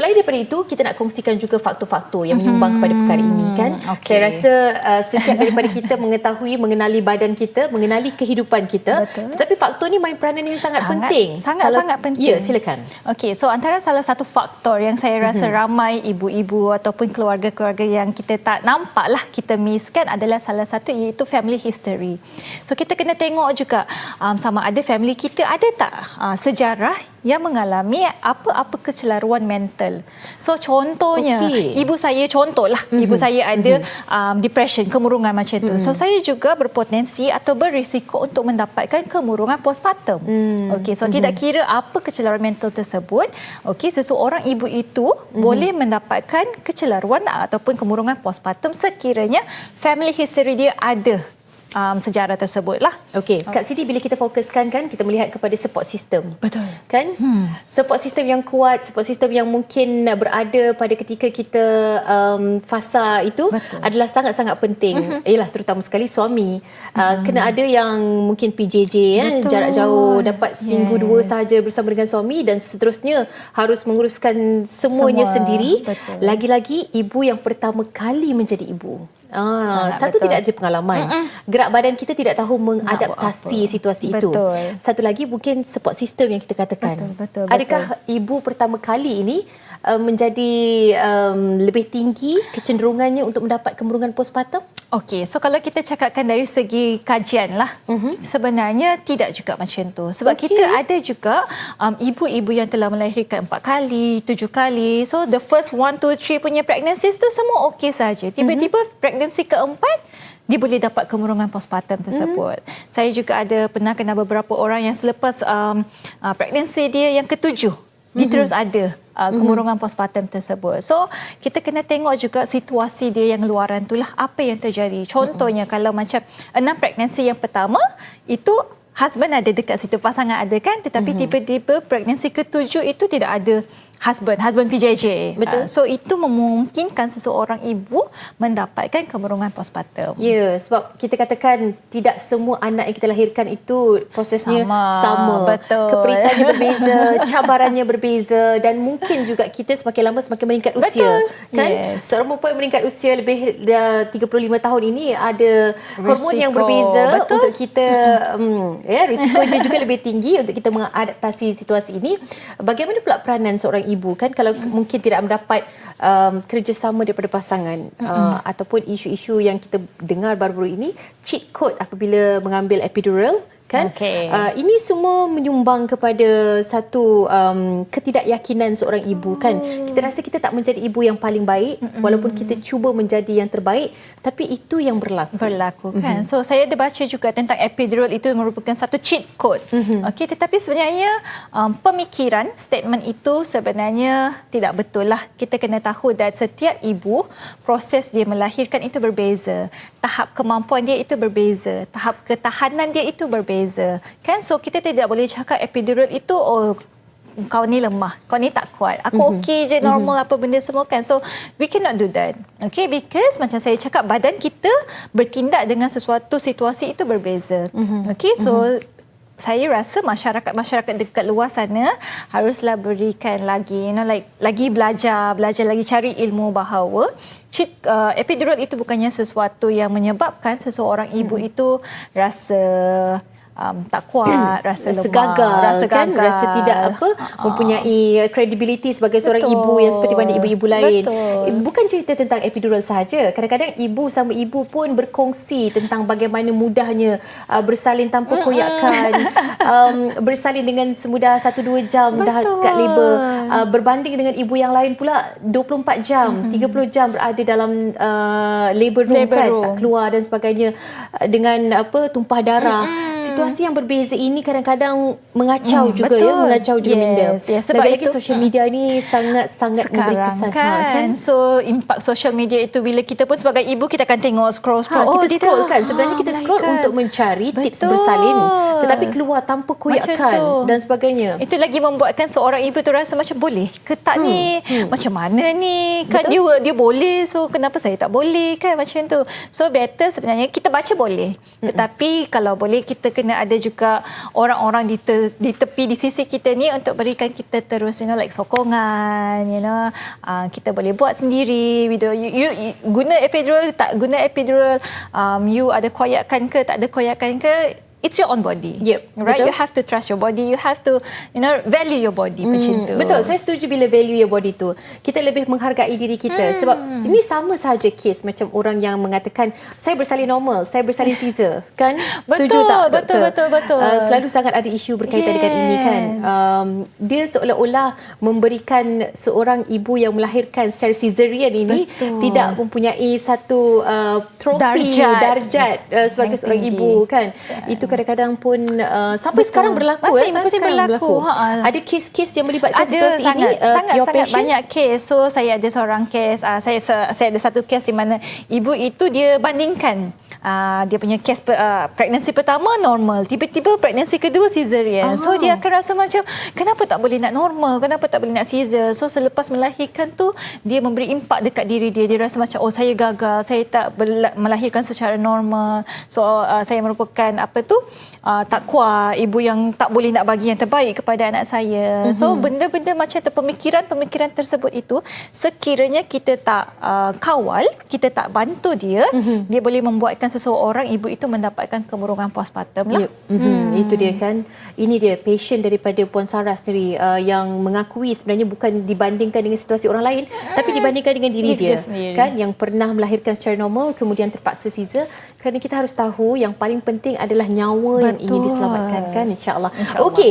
selain daripada itu kita nak kongsikan juga faktor-faktor yang menyumbang kepada perkara ini kan. okey. Saya rasa uh, setiap daripada kita mengetahui mengenali badan kita, mengenali kehidupan kita. Betul. Tetapi faktor ni main peranan yang sangat, Sangat- penting. sangat-sangat penting. Ya, silakan. Okey, so antara salah satu faktor yang saya rasa Mhm. ramai ibu-ibu ataupun keluarga-keluarga yang kita tak nampak lah kita miss kan adalah salah satu iaitu family history. So kita kena tengok juga um, sama ada family kita ada tak uh, sejarah yang mengalami apa-apa kecelaruan mental. So contohnya Okey. ibu saya contohlah mm-hmm. ibu saya ada mm-hmm. um, depression, kemurungan macam tu. Mm-hmm. So saya juga berpotensi atau berisiko untuk mendapatkan kemurungan postpartum. Mm. Okey, so mm-hmm. tidak kira apa kecelaruan mental tersebut, okey seseorang ibu itu mm-hmm. boleh mendapatkan kecelaruan ataupun kemurungan postpartum sekiranya family history dia ada um, sejarah tersebut lah. Okey, kat sini bila kita fokuskan kan kita melihat kepada support system. Betul. Kan? Hmm. Support system yang kuat, support system yang mungkin berada pada ketika kita um, fasa itu Betul. adalah sangat-sangat penting. Mm-hmm. Ialah terutama sekali suami. Uh, kena ada yang mungkin PJJ ya, Betul. jarak jauh dapat seminggu Yes. dua sahaja bersama dengan suami dan seterusnya harus menguruskan semuanya Semua. sendiri. Betul. Lagi-lagi ibu yang pertama kali menjadi ibu. Ah, Sangat satu betul. tidak ada pengalaman. Mm-mm. Gerak badan kita tidak tahu mengadaptasi situasi itu. Betul. Satu lagi mungkin support system yang kita katakan. Betul, betul, Adakah ibu pertama kali ini uh, menjadi um, lebih tinggi kecenderungannya untuk mendapat kemurungan postpartum? Okey, so kalau kita cakapkan dari segi kajian lah, uh-huh. sebenarnya tidak juga macam tu. Sebab okay. kita ada juga um, ibu-ibu yang telah melahirkan empat kali, tujuh kali. So the first one, two, three punya pregnancies tu semua okey saja. Tiba-tiba uh-huh. pregnancy keempat, dia boleh dapat kemurungan postpartum tersebut. Hmm. Saya juga ada pernah kenal beberapa orang yang selepas um, uh, pregnancy dia yang ketujuh, dia terus ada uh, kemurungan postpartum tersebut. So, kita kena tengok juga situasi dia yang luaran itulah apa yang terjadi. Contohnya kalau macam enam pregnancy yang pertama itu husband ada dekat situ, pasangan ada kan, tetapi tiba-tiba pregnancy ketujuh itu tidak ada husband, husband PJJ. Betul. Uh, so itu memungkinkan seseorang ibu mendapatkan kemurungan postpartum. Ya, sebab kita katakan tidak semua anak yang kita lahirkan itu prosesnya Sama, sama. betul. Keperitannya berbeza, cabarannya berbeza dan mungkin juga kita semakin lama semakin meningkat usia. Betul. Kan? Yes. Seorang perempuan meningkat usia lebih dah 35 tahun ini ada hormon yang berbeza Betul. untuk kita um, ya risikonya juga lebih tinggi untuk kita mengadaptasi situasi ini. Bagaimana pula peranan seorang ibu kan kalau mm. mungkin tidak mendapat um, kerjasama daripada pasangan mm. uh, ataupun isu-isu yang kita dengar baru-baru ini cheat code apabila mengambil epidural kan Okey. uh, ini semua menyumbang kepada satu um, ketidakyakinan seorang ibu kan kita rasa kita tak menjadi ibu yang paling baik Mm-mm. walaupun kita cuba menjadi yang terbaik tapi itu yang berlaku berlaku kan. Mm-hmm. So saya ada baca juga tentang epidural itu merupakan satu cheat code. Mm-hmm. Okey tetapi sebenarnya um, pemikiran statement itu sebenarnya tidak betul lah. Kita kena tahu dan setiap ibu proses dia melahirkan itu berbeza. Tahap kemampuan dia itu berbeza, tahap ketahanan dia itu berbeza. Kan so kita tidak boleh cakap epidural itu oh kau ni lemah, kau ni tak kuat. Aku mm-hmm. okey je normal mm-hmm. apa benda semua kan. So we cannot do that. Okay because macam saya cakap badan kita bertindak dengan sesuatu situasi itu berbeza. Mm-hmm. Okay so mm-hmm. saya rasa masyarakat-masyarakat dekat luar sana haruslah berikan lagi you know like lagi belajar, belajar lagi cari ilmu bahawa uh, epidural itu bukannya sesuatu yang menyebabkan seseorang ibu mm. itu rasa um, tak kuat, rasa rasa lemah, gagal, rasa kan gagal. rasa tidak apa Ah. mempunyai credibility sebagai seorang Betul. ibu yang seperti mana ibu-ibu lain Betul. Bukan cerita tentang epidural sahaja kadang-kadang ibu sama ibu pun berkongsi tentang bagaimana mudahnya uh, bersalin tanpa koyakan um, bersalin dengan semudah 1-2 jam dah Betul. kat labor uh, berbanding dengan ibu yang lain pula 24 jam mm-hmm. 30 jam berada dalam uh, labor room Labor kan room. tak keluar dan sebagainya uh, dengan apa tumpah darah mm-hmm. situasi yang berbeza ini kadang-kadang mengacau Hmm, juga ya betul. mengacau juga Yes, minda yes. Sebab lagi-lagi itu- social media ni sangat-sangat memberi kesan kan. ha, kan So impak social media itu bila kita pun sebagai ibu kita akan tengok scroll Ha, scroll. kita dia scroll dah- kan sebenarnya kita scroll melahirkan. untuk mencari tips Betul. bersalin tetapi keluar tanpa koyakan tu. dan sebagainya Itu lagi membuatkan seorang ibu tu rasa macam boleh ke tak hmm. ni hmm. macam mana ni kan Betul. dia dia boleh so kenapa saya tak boleh kan macam tu so better sebenarnya kita baca boleh hmm. tetapi kalau boleh kita kena ada juga orang-orang di, te, di tepi di sisi kita ni untuk berikan kita terus you know like sokongan you know uh, kita boleh buat sendiri video you, you, you guna epidural tak guna epidural um, you ada koyakan ke tak ada koyakan ke it's your own body Yep, right betul. you have to trust your body you have to you know value your body hmm, macam tu Betul, saya setuju bila value your body tu. Kita lebih menghargai diri kita hmm. sebab ini sama sahaja kes macam orang yang mengatakan saya bersalin normal, saya bersalin Caesar, kan? Betul, setuju tak? betul, doktor? betul, betul. Uh, selalu sangat ada isu berkaitan yes. dengan ini kan. Um, dia seolah-olah memberikan seorang ibu yang melahirkan secara cesarean ini Betul. tidak mempunyai satu uh, trofi Darjat. darjat uh, sebagai Yang seorang tinggi. ibu kan. Itu kadang-kadang pun uh, sampai Betul. sekarang berlaku Masih- eh, sampai masih sekarang berlaku. Ha-ha. Ada kes-kes yang melibatkan ada situasi sangat, ini uh, sangat your sangat patient? banyak kes. So saya ada seorang kes, uh, saya saya ada satu kes di mana ibu itu dia bandingkan Uh, dia punya kes uh, pregnancy pertama normal tiba-tiba pregnancy kedua cesarean. So Ah. dia akan rasa macam kenapa tak boleh nak normal? Kenapa tak boleh nak caesar so selepas melahirkan tu dia memberi impak dekat diri dia. Dia rasa macam oh saya gagal. Saya tak melahirkan secara normal. So uh, saya merupakan apa tu uh, tak kuat. Ibu yang tak boleh nak bagi yang terbaik kepada anak saya. Mm-hmm. so benda-benda macam tu pemikiran-pemikiran tersebut itu sekiranya kita tak uh, kawal kita tak bantu dia mm-hmm. dia boleh membuatkan seseorang ibu itu mendapatkan kemurungan postpartum lah Yep. Mm-hmm. Hmm. Itu dia kan. Ini dia patient daripada Puan Sarah sendiri uh, yang mengakui sebenarnya bukan dibandingkan dengan situasi orang lain tapi dibandingkan dengan diri dia dia sendiri. kan yang pernah melahirkan secara normal kemudian terpaksa caesar kerana kita harus tahu yang paling penting adalah nyawa yang ingin Betul. diselamatkan kan insyaallah. InsyaAllah. Okey